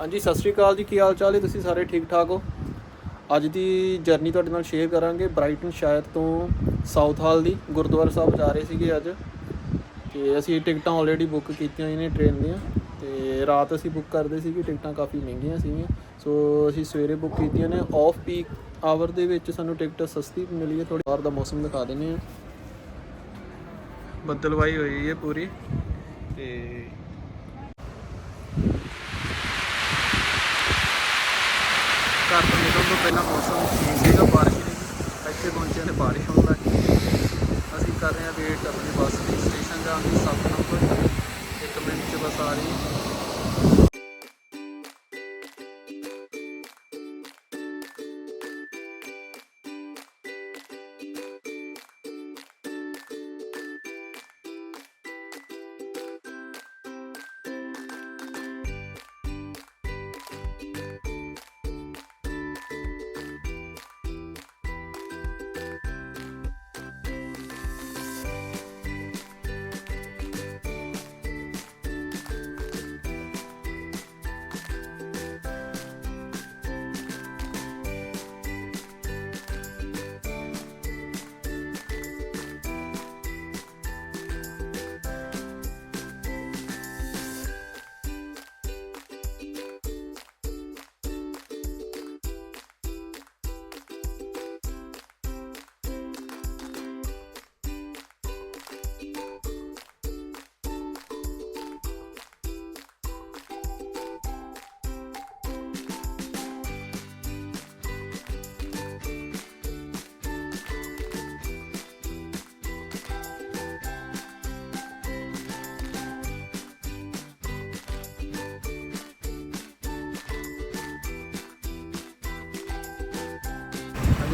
ਹਾਂਜੀ, ਸਤਿ ਸ਼੍ਰੀ ਅਕਾਲ ਜੀ। ਕੀ ਹਾਲ ਚਾਲ ਹੈ? ਤੁਸੀਂ ਸਾਰੇ ਠੀਕ ਠਾਕ ਹੋ? ਅੱਜ ਦੀ ਜਰਨੀ ਤੁਹਾਡੇ ਨਾਲ ਸ਼ੇਅਰ ਕਰਾਂਗੇ ਬ੍ਰਾਈਟਨ ਸ਼ਾਇਰ ਤੋਂ ਸਾਊਥ ਹਾਲ ਦੀ, ਗੁਰਦੁਆਰਾ ਸਾਹਿਬ ਜਾ ਰਹੇ ਸੀਗੇ ਅੱਜ। ਤੇ ਅਸੀਂ ਟਿਕਟਾਂ ਆਲਰੇਡੀ ਬੁੱਕ ਕੀਤੀਆਂ ਹੋਈਆਂ ਨੇ ਟ੍ਰੇਨ ਦੀਆਂ। ਤੇ ਰਾਤ ਅਸੀਂ ਬੁੱਕ ਕਰਦੇ ਸੀਗੇ, ਟਿਕਟਾਂ ਕਾਫੀ ਮਹਿੰਗੀਆਂ ਸੀਗੀਆਂ। ਸੋ ਅਸੀਂ ਸਵੇਰੇ ਬੁੱਕ ਕੀਤੀਆਂ ਨੇ। ਆਫ ਪੀਕ ਆਵਰ ਦੇ ਵਿੱਚ ਸਾਨੂੰ ਟਿਕਟ ਸਸਤੀ ਮਿਲੀ ਹੈ। ਥੋੜੀ ਬਾਹਰ ਦਾ ਮੌਸਮ ਦਿਖਾ ਦਿੰਦੇ ਆ ਬੱਦਲਵਾਈ ਹੋਈ ਹੈ ਪੂਰੀ। ਤੇ ਘਰ ਤੋਂ ਨਿਕਲਣ ਤੋਂ ਪਹਿਲਾਂ ਮੌਸਮ ਠੀਕ ਸੀਗਾ, ਬਾਰਿਸ਼ ਨਹੀਂ ਇੱਥੇ ਪਹੁੰਚੇ ਤੇ ਬਾਰਿਸ਼ ਹੋਣ ਲੱਗ ਗਈ। ਅਸੀਂ ਕਰ ਰਹੇ ਹਾਂ ਵੇਟ ਆਪਣੀ ਬੱਸ ਦੀ ਸਟੇਸ਼ਨ ਜਾਣ ਦੀ 7 ਨੰਬਰ। ਇੱਕ ਮਿੰਟ 'ਚ ਬੱਸ ਆ ਰਹੀ ਹੈ।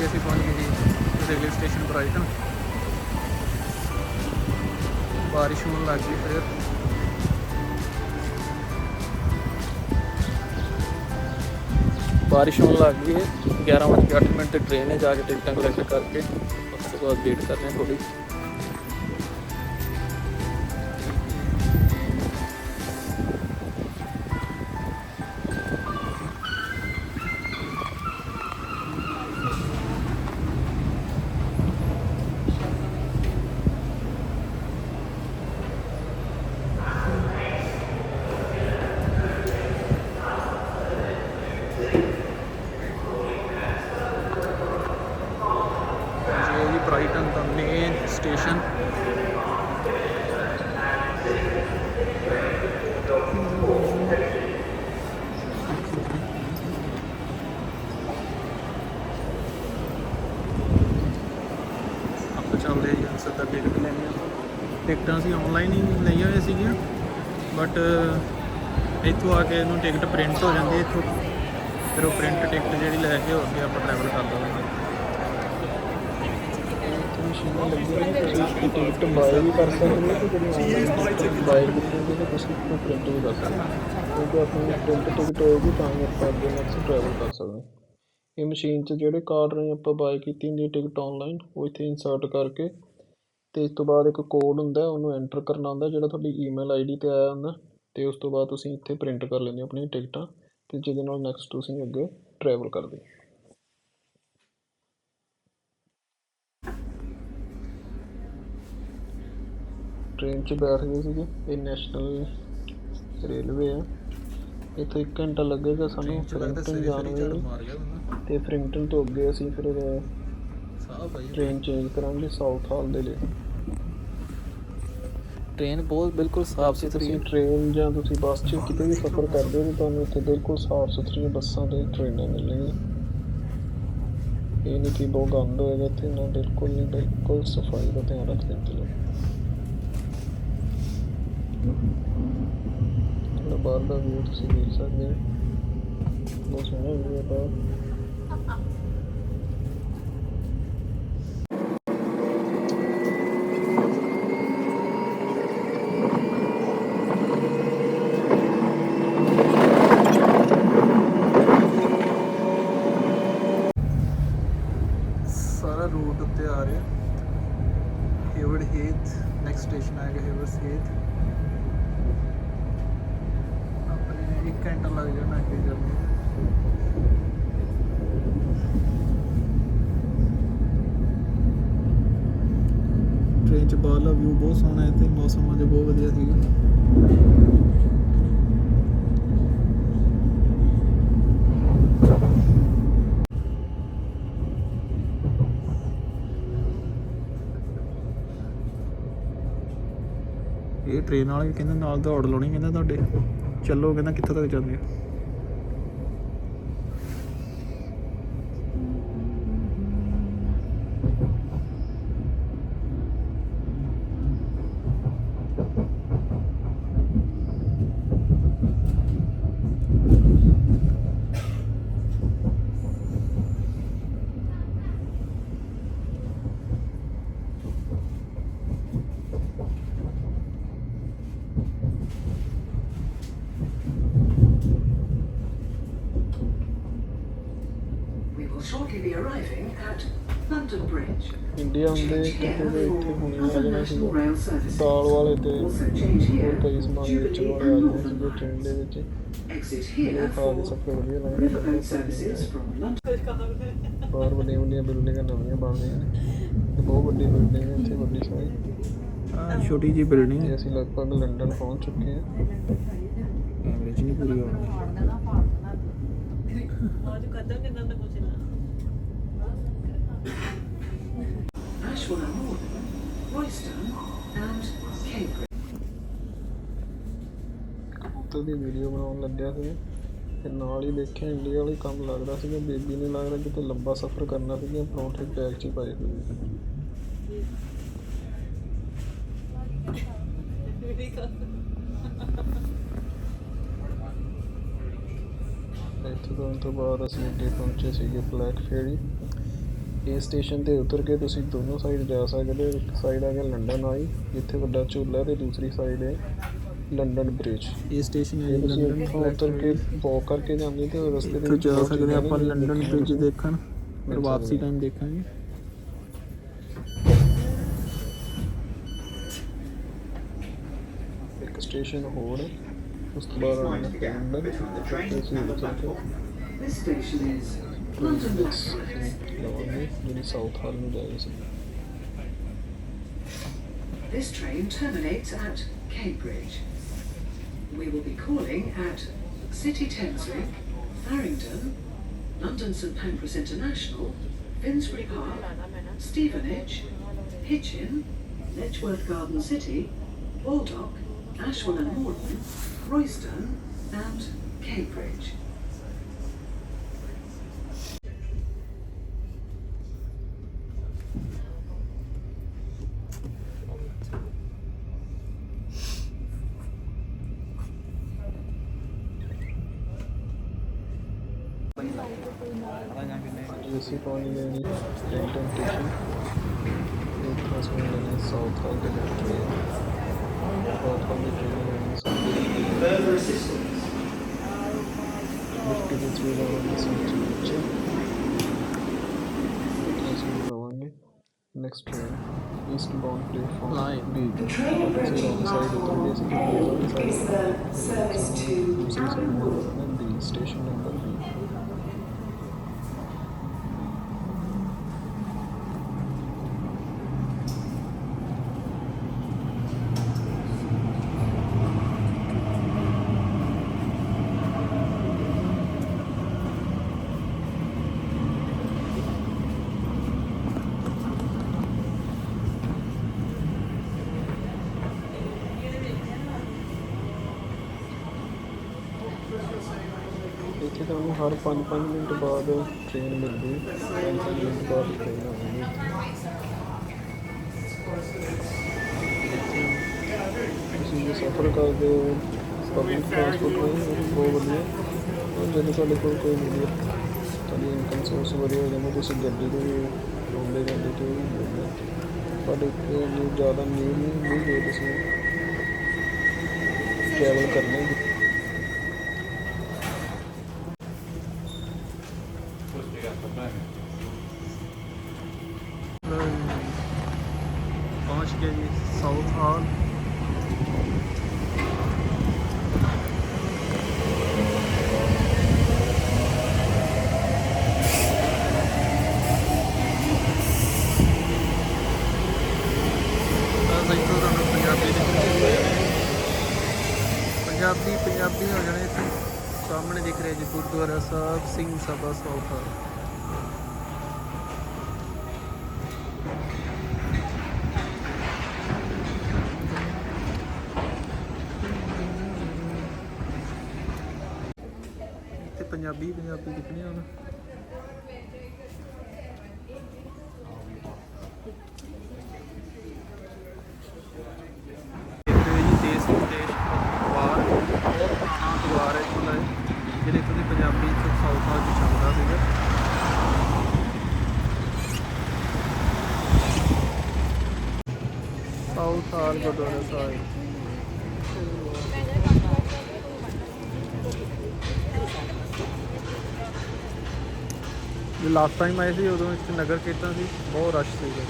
ਹਾਂਜੀ ਅਸੀਂ ਪਹੁੰਚ ਗਏ ਜੀ ਰੇਲਵੇ ਸਟੇਸ਼ਨ ਬ੍ਰਾਈਟਨ ਬਾਰਿਸ਼ ਹੋਣ ਲੱਗ ਗਈ ਫਿਰ। ਬਾਰਿਸ਼ ਹੋਣ ਲੱਗ ਗਈ ਹੈ। 11 ਵਜੇ 8 ਮਿੰਟ ਤੇ ਟ੍ਰੇਨ ਹੈ ਜਾ ਕੇ ਟਿਕਟਾਂ ਕਲੈਕਟ ਕਰਕੇ। ਉਸ ਤੋਂ ਬਾਅਦ ਵੇਟ ਕਰਨੇ ਹਾਂ ਥੋੜੀ ਅਸੀਂ ਆਨਲਾਈਨ ਹੀ ਲਈਆਂ ਹੋਈਆਂ ਸੀਗੀਆਂ ਬਟ ਇੱਥੋਂ ਆ ਕੇ ਇਹਨੂੰ ਟਿਕਟ ਪ੍ਰਿੰਟ ਹੋ ਜਾਂਦੀ ਇੱਥੋਂ। ਫਿਰ ਉਹ ਪ੍ਰਿੰਟ ਟਿਕਟ ਜਿਹੜੀ ਲੈ ਕੇ ਹੋ ਕੇ ਆਪਾਂ ਟਰੈਵਲ ਕਰ ਲਵਾਂਗੇ। ਮਸ਼ੀਨਾਂ ਲੱਗੀਆਂ ਨੇ ਤੁਸੀਂ ਟਿਕਟ ਬਾਏ ਵੀ ਕਰ ਸਕਦੇ ਹੋ ਤੇ ਜਿਹੜੀ ਬਾਏ ਕੀਤੀ ਤੇ ਤੁਸੀਂ ਪ੍ਰਿੰਟ ਵੀ ਕਰ ਸਕਦੇ ਹੋ ਕਿਉਂਕਿ ਆਪਣੀ ਪ੍ਰਿੰਟ ਟਿਕਟ ਹੋਏਗੀ ਤਾਂ ਹੀ ਆਪਾਂ ਅੱਗੇ ਨੈਕਸਟ ਟਰੈਵਲ ਕਰ ਸਕਦੇ ਹਾਂ ਇਹ ਮਸ਼ੀਨ 'ਚ ਜਿਹੜੇ ਕਾਰਡ ਰਾਹੀਂ ਆਪਾਂ ਬਾਏ ਕੀਤੀ ਹੁੰਦੀ ਹੈ ਟਿਕਟ ਆਨਲਾਈਨ ਉਹ ਇੱਥੇ ਇਨਸਰਟ ਕਰਕੇ ਤੇ ਇਸ ਤੋਂ ਬਾਅਦ ਇੱਕ ਕੋਡ ਹੁੰਦਾ ਉਹਨੂੰ ਐਂਟਰ ਕਰਨਾ ਹੁੰਦਾ ਜਿਹੜਾ ਤੁਹਾਡੀ ਈਮੇਲ ਆਈਡੀ ਤੇ ਆਇਆ ਹੁੰਦਾ ਤੇ ਉਸ ਤੋਂ ਬਾਅਦ ਤੁਸੀਂ ਇੱਥੇ ਪ੍ਰਿੰਟ ਕਰ ਲੈਂਦੇ ਹੋ ਆਪਣੀਆਂ ਟਿਕਟਾਂ ਤੇ ਜਿਹਦੇ ਨਾਲ ਨੈਕਸਟ ਤੁਸੀਂ ਅੱਗੇ ਟਰੈਵਲ ਕਰਦੇ ਹੋ। ਟ੍ਰੇਨ 'ਚ ਬੈਠ ਗਏ ਸੀਗੇ ਇਹ ਨੈਸ਼ਨਲ ਰੇਲਵੇ ਆ ਇੱਥੇ 1 ਘੰਟਾ ਲੱਗੇਗਾ ਸਾਨੂੰ ਫਰਿੰਗਟਨ ਜਾਣ ਵੇਲੇ ਤੇ ਫਰਿੰਗਟਨ ਤੋਂ ਅੱਗੇ ਅਸੀਂ ਫਿਰ ਟ੍ਰੇਨ ਚੇਂਜ ਕਰਾਂਗੇ ਸਾਊਥ ਹਾਲ ਦੇ ਲਈ। ਟ੍ਰੇਨ ਬਹੁਤ ਬਿਲਕੁਲ ਸਾਫ਼ ਸੁਥਰੀ ਤੁਸੀਂ ਟ੍ਰੇਨ ਜਾਂ ਤੁਸੀਂ ਬੱਸ 'ਚ ਕਿਤੇ ਵੀ ਸਫ਼ਰ ਕਰਦੇ ਹੋ ਤਾਂ ਤੁਹਾਨੂੰ ਇੱਥੇ ਬਿਲਕੁਲ ਸਾਫ਼ ਸੁਥਰੀਆਂ ਬੱਸਾਂ ਤੇ ਟ੍ਰੇਨਾਂ ਮਿਲਣਗੀਆਂ। ਇਹ ਨਹੀਂ ਕਿ ਬਹੁਤ ਗੰਦ ਹੋਏਗਾ ਇੱਥੇ ਨਾ ਬਿਲਕੁਲ ਨਹੀਂ ਬਿਲਕੁਲ ਸਫ਼ਾਈ ਦਾ ਧਿਆਨ ਰੱਖਦੇ ਨੇ ਲੋਕ। ਬਾਹਰ ਦਾ ਵੀਊ ਤੁਸੀਂ ਦੇਖ ਸਕਦੇ ਹੋ। ਬਹੁਤ ਸੋਹਣਾ ਵੀਊ ਹੈ ਬਾਹਰ ਸਾਰਾ ਰੂਟ ਉੱਤੇ ਆ ਰਿਹਾ ਹੇਵਰਡ ਹੇਥ ਨੈਕਸਟ ਸਟੇਸ਼ਨ ਆਏਗਾ ਹੇਵਰਡ ਹੇਥ ਆਪਣੇ 1 ਘੰਟਾ ਲੱਗ ਜਾਣਾ ਕੀ ਕਰਨੀ ਟ੍ਰੇਨ ਚ ਬਾਹਰਲਾ ਵਿਊ ਬਹੁਤ ਸੋਹਣਾ ਹੈ ਤੇ ਮੌਸਮ ਅੱਜ ਬਹੁਤ ਵਧੀਆ ਸੀਗਾ ਇਹ ਟ੍ਰੇਨ ਵਾਲੇ ਵੀ ਕਹਿੰਦੇ ਨਾਲ ਦੌੜ ਲਾਉਣੀ, ਕਹਿੰਦਾ ਤੁਹਾਡੇ। ਚੱਲੋ, ਕਹਿੰਦਾ ਕਿੱਥੋਂ ਤੱਕ ਜਾਂਦੇ ਆ। Shortly be arriving at London Bridge. India ਹੁੰਦੇ ਕਿਤੇ ਦੇ for ਇੱਥੇ ਹੋਣੀ ਆ ਜਾਣਾ services. ਦਾਲ ਵਾਲੇ ਤੇ ਹੋਰ ਕਈ ਸਮਾਨ Jubilee ਵਾਲੇ ਆ ਗਏ ਸੀਗੇ ਟ੍ਰੇਨ ਦੇ ਵਿੱਚ ਇਹ ਖਾ ਕੇ ਸਭ ਤੋਂ ਵਧੀਆ ਲੱਗਦਾ. ਬਾਹਰ ਵੱਡੀਆਂ ਵੱਡੀਆਂ ਬਿਲਡਿੰਗਾਂ ਨਵੀਆਂ ਬਣ ਰਹੀਆਂ ਨੇ ਬਹੁਤ ਵੱਡੀ ਬਿਲਡਿੰਗ ਹੈ ਇੱਥੇ ਵੱਡੀ ਸਾਰੀ ਛੋਟੀ ਜੀ ਬਿਲਡਿੰਗ ਤੇ ਅਸੀਂ ਲਗਭਗ ਲੰਡਨ ਪਹੁੰਚ ਚੁੱਕੇ ਹਾਂ ਐਵਰੇਜ ਨਹੀਂ ਪੂਰੀ ਹੋਣੀ Ashwell and Morton, Royston and Cambridge. ਕਬੂਤਰ ਦੀ ਵੀਡੀਓ ਬਣਾਉਣ ਲੱਗਿਆ ਸੀ। ਤੇ ਨਾਲ ਹੀ ਦੇਖਿਆ ਇੰਡੀਆ ਵਾਲੀ ਕੰਮ ਲੱਗਦਾ ਸੀਗਾ ਬੇਬੀ ਨੇ ਲੱਗਦਾ ਕਿਤੇ ਲੰਬਾ ਸਫ਼ਰ ਕਰਨਾ ਸੀਗਾ ਪਰੌਂਠੇ ਬੈਗ 'ਚ ਹੀ ਪਾਏ ਹੋਏ ਸੀ। ਇੱਥੋਂ ਤੋਂ ਤੋਂ ਬਾਅਦ ਅਸੀਂ ਅੱਗੇ ਪਹੁੰਚੇ ਸੀਗੇ ਬਲੈਕ ਫੇਰੀ। ਇਹ ਸਟੇਸ਼ਨ ਤੇ ਉਤਰ ਕੇ ਤੁਸੀਂ ਦੋਨੋਂ ਸਾਈਡ ਜਾ ਸਕਦੇ ਹੋ। ਇੱਕ ਸਾਈਡ ਆ ਗਿਆ ਲੰਡਨ ਆਈ ਜਿੱਥੇ ਵੱਡਾ ਝੂਲਾ ਤੇ ਦੂਸਰੀ ਸਾਈਡ ਹੈ ਲੰਡਨ ਬ੍ਰਿਜ ਇਹ ਸਟੇਸ਼ਨ ਹੈ ਤੁਸੀਂ ਲੰਡਨ ਇੱਥੋਂ ਉਤਰ ਕੇ ਵਾਕ ਕਰਕੇ ਜਾਂਦੇ ਤੇ ਰਸਤੇ ਦੇ ਇੱਥੋਂ ਵਿੱਚ ਜਾ ਬਹੁਤ ਸਕਦੇ ਚੀਜ਼ਾਂ ਆਪਾਂ ਨੇ ਲੰਡਨ ਬ੍ਰਿਜ। ਦੇਖਣ ਫਿਰ ਵਾਪਸੀ। ਟਾਈਮ ਦੇਖਾਂਗੇ। ਇੱਕ ਸਟੇਸ਼ਨ ਹੋਰ ਹੈ ਉਸ ਤੋਂ ਬਾਅਦ ਆਉਣਾ ਲੰਡਨ ਤੇ ਅਸੀਂ ਉਤਰ ਕੇ This station is London ਬਸ This train terminates at Cambridge. We will be calling at City Thameslink, Farringdon, London St Pancras International, Finsbury Park, Stevenage, Hitchin, Letchworth Garden City, Baldock, Ashwell and Morden, Royston, and Cambridge. keep on units and south of the country. South of the of the Next train. Eastbound platform. Line. B. The train on the side of the basic service to And the station number. ਪੰਜ minute ਬਾਅਦ train ਮਿਲਦੀ। ਪੰਜ minute ਬਾਅਦ train ਆਉਂਦੀ। ਤੁਸੀਂ ਜੇ ਸਫ਼ਰ ਕਰਦੇ ਹੋ ਪਬਲਿਕ ਟ੍ਰਾਂਸਪੋਰਟ ਨਹੀਂ ਬਹੁਤ ਵਧੀਆ। ਜਦੋਂ ਤੁਹਾਡੇ ਕੋਲ ਕੋਈ ਵਧੀਆ ਤੁਹਾਡੀ ਇਨਕਮ ਸੋਰਸ ਵਧੀਆ ਹੋ ਜਾਂਦਾ, ਤੁਸੀਂ ਗੱਡੀ ਦੇ ਰੋਂਦੇ ਰਹਿੰਦੇ ਤੇ ਤੁਹਾਡੇ ਕੋਲ ਜ਼ਿਆਦਾ ਨੀਡ ਨਹੀਂ ਹੁੰਦੀ ਤੁਸੀਂ। ਟਰੈਵਲ ਕਰਨੇ ਸਰਬ ਸਿੰਘ ਸਭਾ ਸੌਖਾ। ਤੇ ਪੰਜਾਬੀ ਪੰਜਾਬੀ ਲਿਖਣੀ ਹੁਣ? ਹਾਲ ਗੁਰਦੁਆਰਾ ਸਾਹਿਬ। ਜੇ ਲਾਸਟ ਟਾਈਮ ਆਏ ਸੀ ਉਦੋਂ ਇੱਥੇ ਨਗਰ ਕੀਰਤਨ ਸੀ ਬਹੁਤ ਰਸ਼ ਸੀਗਾ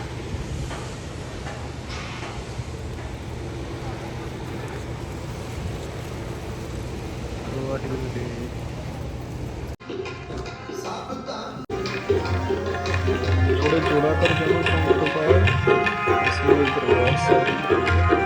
ਵਾਹਿਗੁਰੂ ਜੀ ਉਹਦੇ ਚੋਲਾ ਕਰ ਜਦੋਂ ਤੋਂ ਪਾਇਆ ਇਸ ਨੂੰ ਕਰਵਾ Thanks.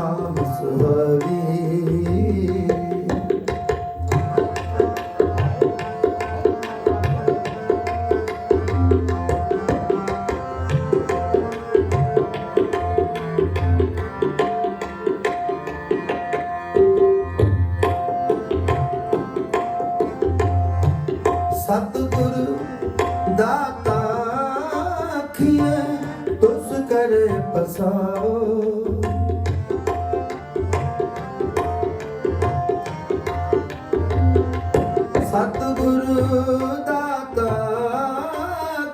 नाम सुहा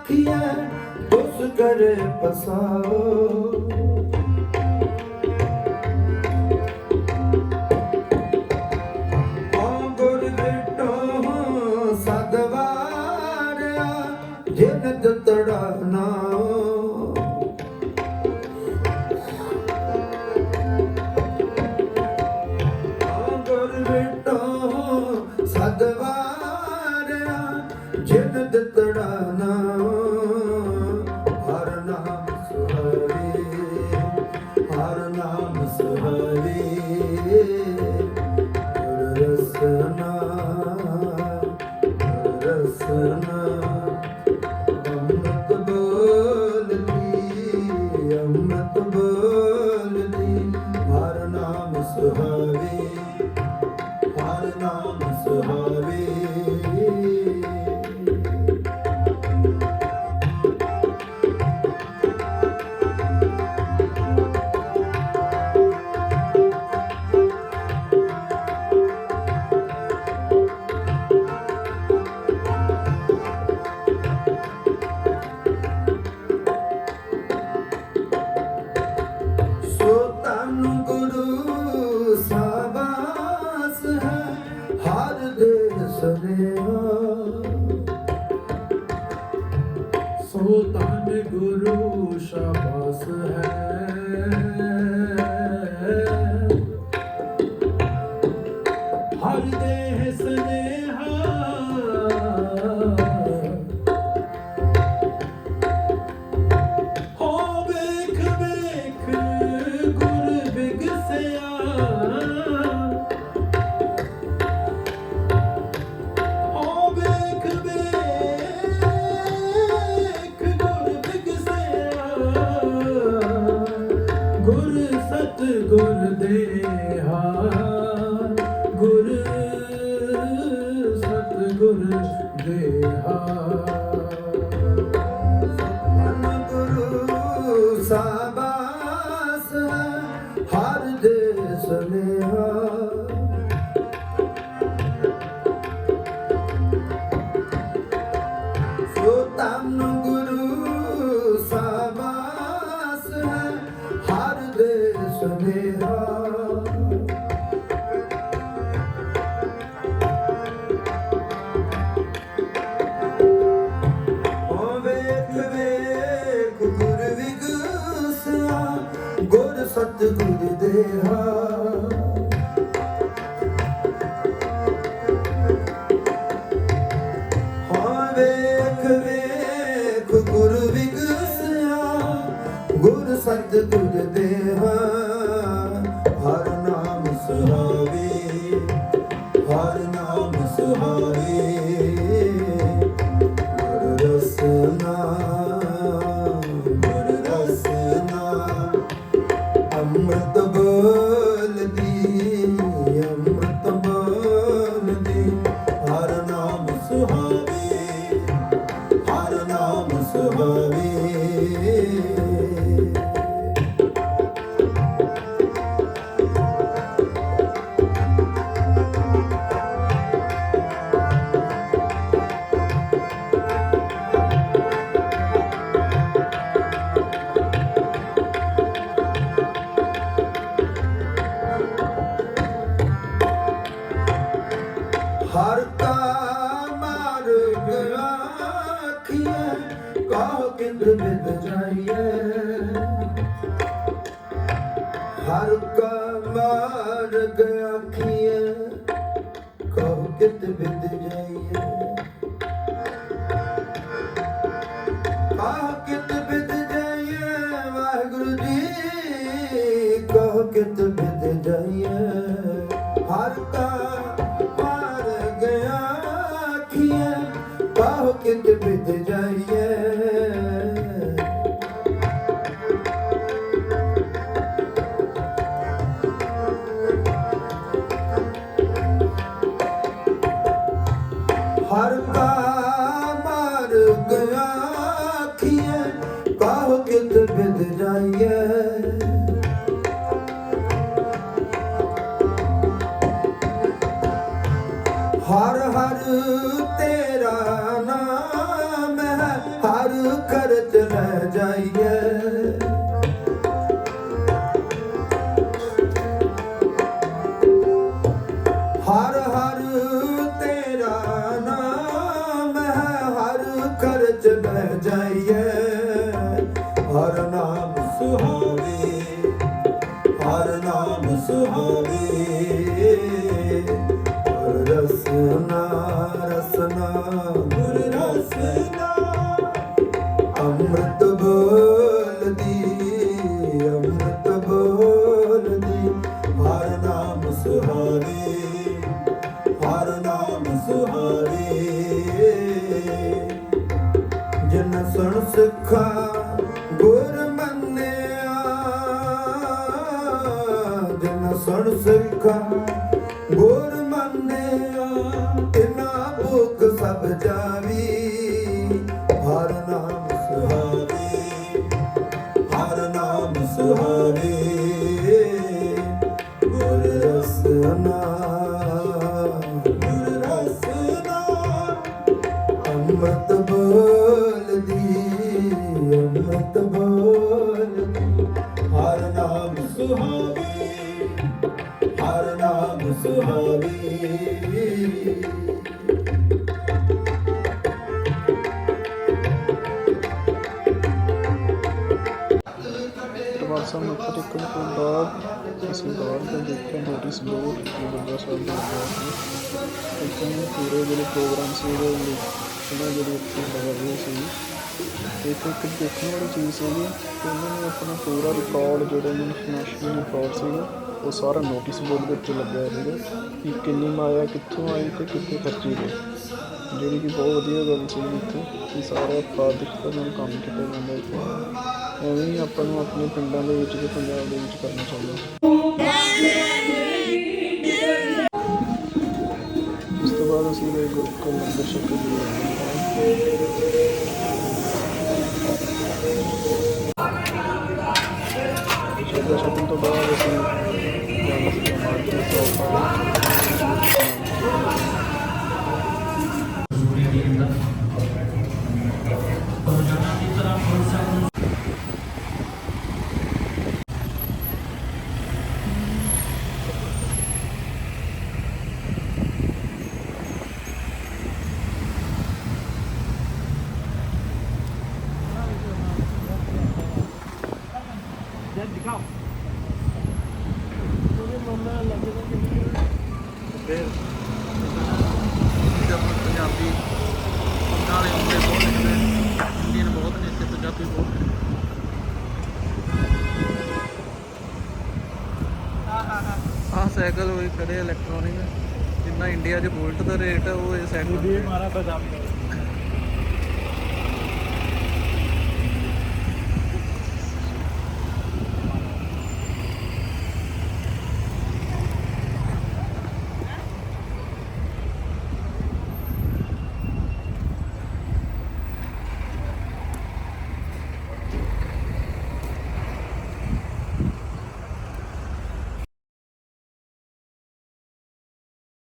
ਅੱਖੀਆਂ ਉਸ ਕਰ ਪਸਾਓ ਰਸਨਾ ਸਤਿਗੁਰ ਦੇਹਾ ਗੁਰ ਵਿਗਸਿਆ, ਗੁਰ ਹਰ ਨਾਮ ਸੁਹਾਵੇ, ਹਰ ਨਾਮ ਸੁਹਾਵੇ। ਗੁਰ ਰਸਨਾ ਗੁਰ ਰਸਨਾ, ਅੰਮ੍ਰਿਤ ਕਾਹ ਕਿੰਦ ਬਿਦ ਜਾਈਏ? ਹਰ ਕਾ ਮਾਰਗ ਆਖੀਏ, ਕਾਹ ਕਿੰਦ ਬਿਦ ਜਾਈਏ? ਕਾਹ ਕਿੰਦ ਬਿਦ ਜਾਈਏ, ਵਾਹਿਗੁਰੂ ਜੀ, ਕਾਹ ਕਿੰਦ ਬਿਦ ਜਾਈਏ? ਹਰ ਨਾਮ ਸੁਹਾਵੇ ਰਸਨਾ ਰਸਨਾ ਰਸਨਾ ਗੁਰ ਰਸਨਾ ਅੰਮ੍ਰਿਤ ਬੋਲਦੀ ਅੰਮ੍ਰਿਤ ਬੋਲਦੀ ਹਰ ਨਾਮ ਸੁਹਾਵੇ ਬਾਹਰ ਤੋਂ ਦੇਖਿਆ ਨੋਟਿਸ ਬੋਰਡ ਗੁਰਦੁਆਰਾ ਸਾਹਿਬ ਦੇ ਇੱਥੇ ਪੂਰੇ ਜਿਹੜੇ ਪ੍ਰੋਗਰਾਮ ਸੀ ਉਹਦੇ ਲਈ ਉਹਨਾਂ ਜਿਹੜੇ ਉੱਥੇ ਲਗਾ ਹੋਏ ਸੀ। ਤੇ ਇੱਥੇ ਇੱਕ ਦੇਖਣ ਵਾਲੀ ਚੀਜ਼ ਸੀਗੀ ਕਿ ਉਹਨਾਂ ਨੇ ਆਪਣਾ ਪੂਰਾ ਰਿਕਾਰਡ ਜਿਹੜਾ ਇਨਫੋਰਮੇਸ਼ਨ ਰਿਕਾਰਡ ਸੀਗਾ ਉਹ ਸਾਰਾ ਨੋਟਿਸ ਬੋਰਡ ਦੇ ਉੱਤੇ ਲੱਗਿਆ ਸੀਗਾ ਕਿ ਕਿੰਨੀ ਮਾਇਆ ਕਿੱਥੋਂ ਆਈ ਤੇ ਕਿੱਥੇ ਖਰਚੀ ਗਈ। ਜਿਹੜੀ ਕਿ ਬਹੁਤ ਵਧੀਆ ਗੱਲ ਸੀ ਇੱਥੇ, ਕਿ ਸਾਰਾ ਪਾਰਦਿਕਤਾ ਨਾਲ ਕੰਮ ਕੀਤਾ ਜਾਂਦਾ ਇੱਥੇ। ਐਵੇਂ ਹੀ ਆਪਾਂ ਨੂੰ ਆਪਣੇ ਪਿੰਡਾਂ ਦੇ ਵਿੱਚ ਤੇ ਪੰਜਾਬ ਦੇ ਵਿੱਚ ਕਰਨਾ ਚਾਹੀਦਾ। Mustafa Resulü'ye grup konuda teşekkür ediyorum. Şehirde şapın da bayağı resim yanlış bir markası oldu. Motorcycle ਹੋਈ ਖੜੇ ਇਲੈਕਟ੍ਰੋਨਿਕ ਜਿੰਨਾ ਇੰਡੀਆ 'ਚ ਬੋਲਟ ਦਾ ਰੇਟ ਆ, ਉਹ ਇਹ ਸਾਈਕਲ 'ਤੇ ਮਾਰਾ ਤਾਂ